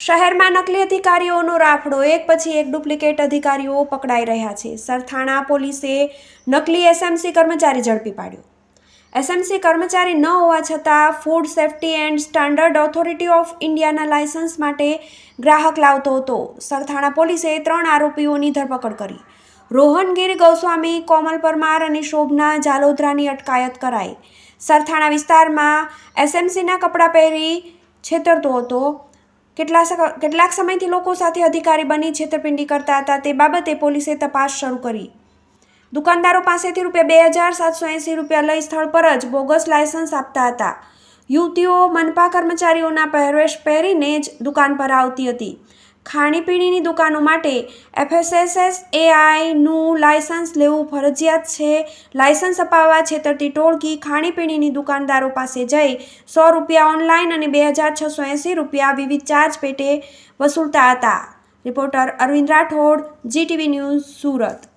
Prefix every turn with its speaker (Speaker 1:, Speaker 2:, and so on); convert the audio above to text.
Speaker 1: શહેરમાં નકલી અધિકારીઓનો રાફડો, એક પછી એક ડુપ્લિકેટ અધિકારીઓ પકડાઈ રહ્યા છે. સરથાણા પોલીસે નકલી એસએમસી કર્મચારી ઝડપી પાડ્યો. એસએમસી કર્મચારી ન હોવા છતાં food safety and standard authority of ઇન્ડિયાના લાયસન્સ માટે ગ્રાહક લાવતો હતો. સરથાણા પોલીસે ત્રણ આરોપીઓની ધરપકડ કરી. રોહનગીર ગૌસ્વામી, કોમલ પરમાર અને શોભના જાલોદરાની અટકાયત કરાઈ. સરથાણા વિસ્તારમાં એસએમસીના કપડાં પહેરી છેતરતો હતો. કેટલા કેટલાક સમયથી લોકો સાથે અધિકારી બની છેતરપિંડી કરતા હતા તે બાબતે પોલીસે તપાસ શરૂ કરી. દુકાનદારો પાસેથી રૂપિયા બે હજાર સાતસો એંસી રૂપિયા લઈ સ્થળ પર જ બોગસ લાયસન્સ આપતા હતા. યુવતીઓ મનપા કર્મચારીઓના પહેરવેશ પહેરીને જ દુકાન પર આવતી હતી. ખાણીપીણીની દુકાનો માટે એફએસએસએસ એઆઈનું લાયસન્સ લેવું ફરજિયાત છે. લાયસન્સ અપાવવા છેતરતી ટોળકી ખાણીપીણીની દુકાનદારો પાસે જઈ સો રૂપિયા ઓનલાઈન અને બે હજાર છસો એંસી રૂપિયા વિવિધ ચાર્જ પેટે વસૂલતા હતા. Reporter Arvind Rathod GTV news Surat.